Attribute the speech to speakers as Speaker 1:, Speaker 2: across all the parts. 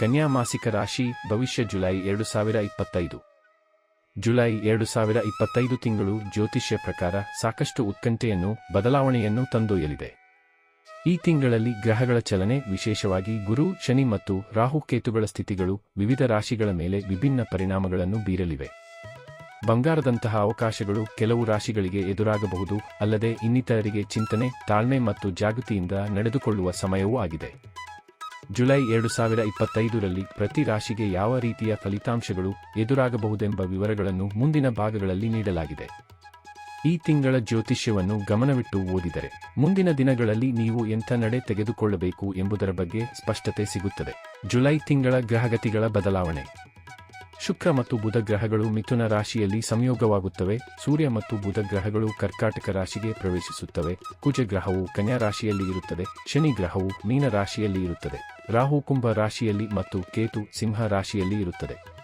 Speaker 1: ಕನ್ಯಾ ಮಾಸಿಕ ರಾಶಿ, ಭವಿಷ್ಯ ಜುಲೈ ಎರಡು ಸಾವಿರ ಇಪ್ಪತ್ತೈದು ಜುಲೈ ಎರಡು ಸಾವಿರ ಇಪ್ಪತ್ತೈದು ತಿಂಗಳು ಜ್ಯೋತಿಷ್ಯ ಪ್ರಕಾರ ಸಾಕಷ್ಟು ಉತ್ಕಂಠೆಯನ್ನು, ಬದಲಾವಣೆಯನ್ನು ತಂದೊಯ್ಯಲಿದೆ. ಈ ತಿಂಗಳಲ್ಲಿ ಗ್ರಹಗಳ ಚಲನೆ ವಿಶೇಷವಾಗಿ ಗುರು, ಶನಿ ಮತ್ತು ರಾಹುಕೇತುಗಳ ಸ್ಥಿತಿಗಳು ವಿವಿಧ ರಾಶಿಗಳ ಮೇಲೆ ವಿಭಿನ್ನ ಪರಿಣಾಮಗಳನ್ನು ಬೀರಲಿವೆ. ಬಂಗಾರದಂತಹ ಅವಕಾಶಗಳು ಕೆಲವು ರಾಶಿಗಳಿಗೆ ಎದುರಾಗಬಹುದು, ಅಲ್ಲದೆ ಇನ್ನಿತರರಿಗೆ ಚಿಂತನೆ, ತಾಳ್ಮೆ ಮತ್ತು ಜಾಗೃತಿಯಿಂದ ನಡೆದುಕೊಳ್ಳುವ ಸಮಯವೂ ಆಗಿದೆ. ಜುಲೈ ಎರಡು ಸಾವಿರ ಇಪ್ಪತ್ತೈದರಲ್ಲಿ ಪ್ರತಿ ರಾಶಿಗೆ ಯಾವ ರೀತಿಯ ಫಲಿತಾಂಶಗಳು ಎದುರಾಗಬಹುದೆಂಬ ವಿವರಗಳನ್ನು ಮುಂದಿನ ಭಾಗಗಳಲ್ಲಿ ನೀಡಲಾಗಿದೆ. ಈ ತಿಂಗಳ ಜ್ಯೋತಿಷ್ಯವನ್ನು ಗಮನವಿಟ್ಟು ಓದಿದರೆ ಮುಂದಿನ ದಿನಗಳಲ್ಲಿ ನೀವು ಎಂಥ ನಡೆ ತೆಗೆದುಕೊಳ್ಳಬೇಕು ಎಂಬುದರ ಬಗ್ಗೆ ಸ್ಪಷ್ಟತೆ ಸಿಗುತ್ತದೆ. ಜುಲೈ ತಿಂಗಳ ಗ್ರಹಗತಿಗಳ ಬದಲಾವಣೆ. ಶುಕ್ರ ಮತ್ತು ಬುಧ ಗ್ರಹಗಳು ಮಿಥುನ ರಾಶಿಯಲ್ಲಿ ಸಂಯೋಗವಾಗುತ್ತವೆ. ಸೂರ್ಯ ಮತ್ತು ಬುಧ ಗ್ರಹಗಳು ಕರ್ಕಾಟಕ ರಾಶಿಗೆ ಪ್ರವೇಶಿಸುತ್ತವೆ. ಕುಜ ಗ್ರಹವು ಕನ್ಯಾ ರಾಶಿಯಲ್ಲಿ ಇರುತ್ತದೆ. ಶನಿ ಗ್ರಹವು ಮೀನ ರಾಶಿಯಲ್ಲಿ ಇರುತ್ತದೆ. ರಾಹು ಕುಂಭ ರಾಶಿಯಲ್ಲಿ ಮತ್ತು ಕೇತು ಸಿಂಹ ರಾಶಿಯಲ್ಲಿ ಇರುತ್ತದೆ.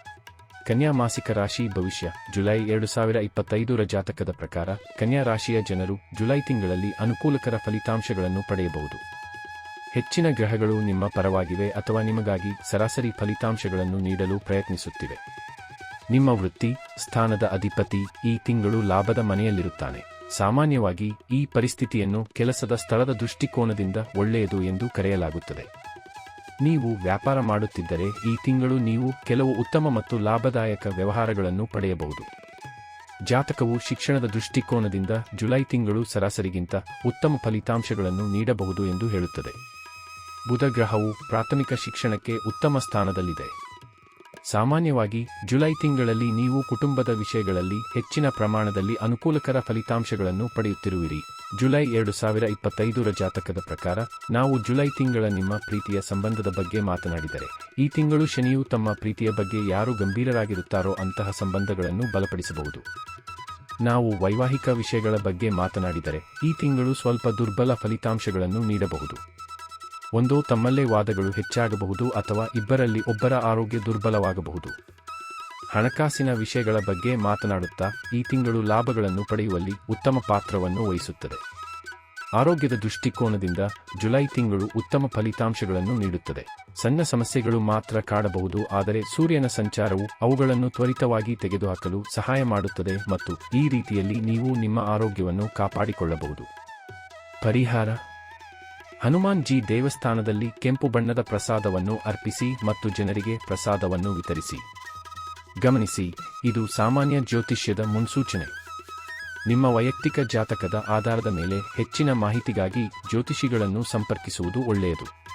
Speaker 1: ಕನ್ಯಾ ಮಾಸಿಕ ರಾಶಿ ಭವಿಷ್ಯ, ಜುಲೈ ಎರಡು ಸಾವಿರ ಇಪ್ಪತ್ತೈದರ ಜಾತಕದ ಪ್ರಕಾರ ಕನ್ಯಾ ರಾಶಿಯ ಜನರು ಜುಲೈ ತಿಂಗಳಲ್ಲಿ ಅನುಕೂಲಕರ ಫಲಿತಾಂಶಗಳನ್ನು ಪಡೆಯಬಹುದು. ಹೆಚ್ಚಿನ ಗ್ರಹಗಳು ನಿಮ್ಮ ಪರವಾಗಿವೆ ಅಥವಾ ನಿಮಗಾಗಿ ಸರಾಸರಿ ಫಲಿತಾಂಶಗಳನ್ನು ನೀಡಲು ಪ್ರಯತ್ನಿಸುತ್ತಿವೆ. ನಿಮ್ಮ ವೃತ್ತಿ, ಸ್ಥಾನದ ಅಧಿಪತಿ ಈ ತಿಂಗಳು ಲಾಭದ ಮನೆಯಲ್ಲಿರುತ್ತಾನೆ. ಸಾಮಾನ್ಯವಾಗಿ ಈ ಪರಿಸ್ಥಿತಿಯನ್ನು ಕೆಲಸದ ಸ್ಥಳದ ದೃಷ್ಟಿಕೋನದಿಂದ ಒಳ್ಳೆಯದು ಎಂದು ಕರೆಯಲಾಗುತ್ತದೆ. ನೀವು ವ್ಯಾಪಾರ ಮಾಡುತ್ತಿದ್ದರೆ ಈ ತಿಂಗಳು ನೀವು ಕೆಲವು ಉತ್ತಮ ಮತ್ತು ಲಾಭದಾಯಕ ವ್ಯವಹಾರಗಳನ್ನು ಪಡೆಯಬಹುದು. ಜಾತಕವು ಶಿಕ್ಷಣದ ದೃಷ್ಟಿಕೋನದಿಂದ ಜುಲೈ ತಿಂಗಳು ಸರಾಸರಿಗಿಂತ ಉತ್ತಮ ಫಲಿತಾಂಶಗಳನ್ನು ನೀಡಬಹುದು ಎಂದು ಹೇಳುತ್ತದೆ. ಬುಧ ಗ್ರಹವು ಪ್ರಾಥಮಿಕ ಶಿಕ್ಷಣಕ್ಕೆ ಉತ್ತಮ ಸ್ಥಾನದಲ್ಲಿದೆ. ಸಾಮಾನ್ಯವಾಗಿ, ಜುಲೈ ತಿಂಗಳಲ್ಲಿ ನೀವು ಕುಟುಂಬದ ವಿಷಯಗಳಲ್ಲಿ ಹೆಚ್ಚಿನ ಪ್ರಮಾಣದಲ್ಲಿ ಅನುಕೂಲಕರ ಫಲಿತಾಂಶಗಳನ್ನು ಪಡೆಯುತ್ತಿರುವಿರಿ. ಜುಲೈ ಎರಡು ಸಾವಿರ ಇಪ್ಪತ್ತೈದರ ಜಾತಕದ ಪ್ರಕಾರ, ನಾವು ಜುಲೈ ತಿಂಗಳ ನಿಮ್ಮ ಪ್ರೀತಿಯ ಸಂಬಂಧದ ಬಗ್ಗೆ ಮಾತನಾಡಿದರೆ, ಈ ತಿಂಗಳು ಶನಿಯು ತಮ್ಮ ಪ್ರೀತಿಯ ಬಗ್ಗೆ ಯಾರು ಗಂಭೀರರಾಗಿರುತ್ತಾರೋ ಅಂತಹ ಸಂಬಂಧಗಳನ್ನು ಬಲಪಡಿಸಬಹುದು. ನಾವು ವೈವಾಹಿಕ ವಿಷಯಗಳ ಬಗ್ಗೆ ಮಾತನಾಡಿದರೆ, ಈ ತಿಂಗಳು ಸ್ವಲ್ಪ ದುರ್ಬಲ ಫಲಿತಾಂಶಗಳನ್ನು ನೀಡಬಹುದು. ಒಂದೋ ತಮ್ಮಲ್ಲೇ ವಾದಗಳು ಹೆಚ್ಚಾಗಬಹುದು ಅಥವಾ ಇಬ್ಬರಲ್ಲಿ ಒಬ್ಬರ ಆರೋಗ್ಯ ದುರ್ಬಲವಾಗಬಹುದು. ಹಣಕಾಸಿನ ವಿಷಯಗಳ ಬಗ್ಗೆ ಮಾತನಾಡುತ್ತಾ ಈ ತಿಂಗಳು ಲಾಭಗಳನ್ನು ಪಡೆಯುವಲ್ಲಿ ಉತ್ತಮ ಪಾತ್ರವನ್ನು ವಹಿಸುತ್ತದೆ. ಆರೋಗ್ಯದ ದೃಷ್ಟಿಕೋನದಿಂದ ಜುಲೈ ತಿಂಗಳು ಉತ್ತಮ ಫಲಿತಾಂಶಗಳನ್ನು ನೀಡುತ್ತದೆ. ಸಣ್ಣ ಸಮಸ್ಯೆಗಳು ಮಾತ್ರ ಕಾಡಬಹುದು, ಆದರೆ ಸೂರ್ಯನ ಸಂಚಾರವು ಅವುಗಳನ್ನು ತ್ವರಿತವಾಗಿ ತೆಗೆದುಹಾಕಲು ಸಹಾಯ ಮಾಡುತ್ತದೆ ಮತ್ತು ಈ ರೀತಿಯಲ್ಲಿ ನೀವು ನಿಮ್ಮ ಆರೋಗ್ಯವನ್ನು ಕಾಪಾಡಿಕೊಳ್ಳಬಹುದು. ಪರಿಹಾರ ಹನುಮಾನ್ ಜಿ ದೇವಸ್ಥಾನದಲ್ಲಿ ಕೆಂಪು ಬಣ್ಣದ ಪ್ರಸಾದವನ್ನು ಅರ್ಪಿಸಿ ಮತ್ತು ಜನರಿಗೆ ಪ್ರಸಾದವನ್ನು ವಿತರಿಸಿ. ಗಮನಿಸಿ, ಇದು ಸಾಮಾನ್ಯ ಜ್ಯೋತಿಷ್ಯದ ಮುನ್ಸೂಚನೆ. ನಿಮ್ಮ ವೈಯಕ್ತಿಕ ಜಾತಕದ ಆಧಾರದ ಮೇಲೆ ಹೆಚ್ಚಿನ ಮಾಹಿತಿಗಾಗಿ ಜ್ಯೋತಿಷಿಗಳನ್ನು ಸಂಪರ್ಕಿಸುವುದು ಒಳ್ಳೆಯದು.